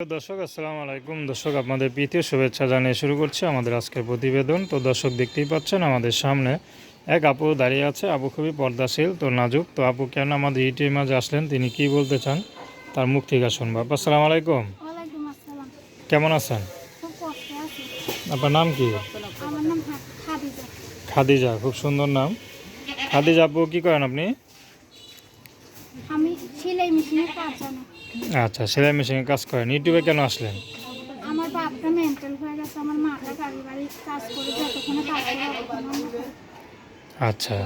দর্শক আসসালামু আলাইকুম। দর্শক আপনাদের প্রীতীয় শুভেচ্ছা জানিয়ে শুরু করছি আমাদের আজকের প্রতিবেদন। তো দর্শক দেখতেই পাচ্ছেন আমাদের সামনে এক আপু দাঁড়িয়ে আছে। আপু খুবই পর্দাশীল তো নাজুক। তো আপু কেন আমাদের ইউটিউবের মাঝে আসলেন? তিনি কি বলতে চান? তার মুখ থেকে শুনব। আপু আসসালামু আলাইকুম। কেমন আছেন? আপনার নাম কি? খাদিজা। খুব সুন্দর নাম। খাদিজা আপু কি করেন আপনি? আমি সেলাই মেশিনে কাজ জানি আচ্ছা সেলাই মেশিনে কাজ করেন। ইউটিউবে কেন আসলেন? আমার বাপটা মেন্টাল হয়ে গেছে আমার মাটা গাড়ি বাড়ি কাজ করে যতক্ষণে কাজ করে ততক্ষণ আমরা করি। আচ্ছা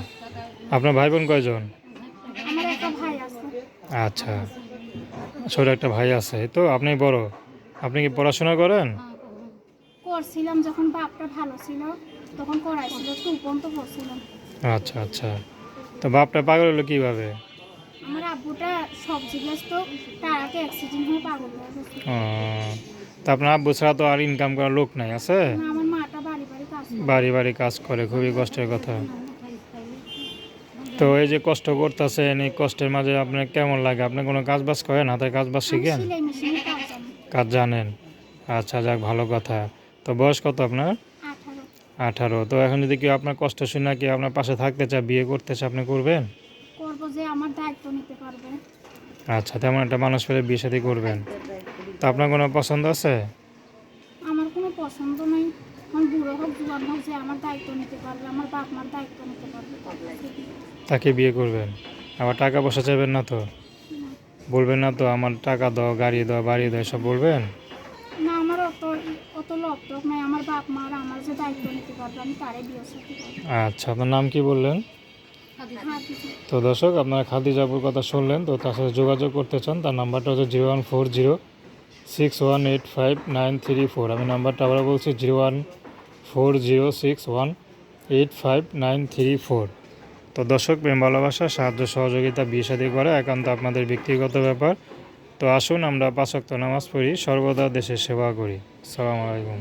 আপনার ভাই বোন কয়জন? আমার একটা ভাই আছে। আচ্ছা ছোট একটা ভাই আছে। তো আপনি বড় আপনি কি পড়াশোনা করেন? করছিলাম যখন বাপটা ভালো ছিল তখন করাইছিল টু পর্যন্ত পড়ছিলাম আচ্ছা আচ্ছা। তো বাপটা পাগল হলো কীভাবে? আমার আব্বুটা সবজি ব্যস্ত তার আগে অ্যাক্সিডেন্ট হয়ে পাগল হয়ে গেছে। তা আপনার আব্বু ছাড়া তো আর ইনকাম করার লোক নাই আছে? আমার মাটা বাড়ি বাড়ি কাজ বাড়ি বাড়ি কাজ করে খুবই কষ্টের কথা। তো এই যে কষ্ট করতেছেন এই কষ্টের মাঝে আপনার কেমন লাগে? আপনি কোনো কাজ বাজ করেন হাতের কাজ বাজ শিখেন? কাজ জানেন। আচ্ছা যাক ভালো কথা। তো বয়স কত আপনার? আঠারো। আঠারো। তো এখন যদি কেউ আপনার কষ্ট শুনে কি আপনার পাশে থাকতে চায় বিয়ে করতে চায় আপনি করবেন? আমার দায়িত্ব নিতে পারবে। আচ্ছা তেমন একটা মানুষ পেলে বিয়ে সাথে করবেন। তো আপনার কোনো পছন্দ আছে? আমার কোনো পছন্দ নেই। আমার বুড়ো হোক জোয়ান হোক যে আমার দায়িত্ব নিতে পারবে আমার বাপ মার দায়িত্ব নিতে পারবে। তাকে বিয়ে করবেন। আবার টাকা পয়সা চাইবেন না তো? বলবেন না তো আমার টাকা দাও গাড়ি দাও বাড়ি দাও সব বলবেন? না আমার অত অত লপটপ নাই। আমার বাপ মার আমার যে দায়িত্ব নিতে পারবে আমি তারে বিয়ে আচ্ছা আপনার নাম কি বললেন? তো দর্শক, আপনারা খাদিজাপুর কথা শুনলেন, তো তার সাথে যোগাযোগ করতে চান, তার নাম্বারটা হচ্ছে zero one four zero six one eight five nine three four. আমি নাম্বারটা আবার বলছি, zero one four zero six one eight five nine three four. তো দর্শক, প্রেম, ভালোবাসা, সাহায্য, সহযোগিতা, বিয়ে শাদী করা একান্ত আপনাদের ব্যক্তিগত ব্যাপার। তো আসুন, আমরা পাঁচক্ত নামাজ পড়ি, সর্বদা দেশের সেবা করি। সালাম আলাইকুম।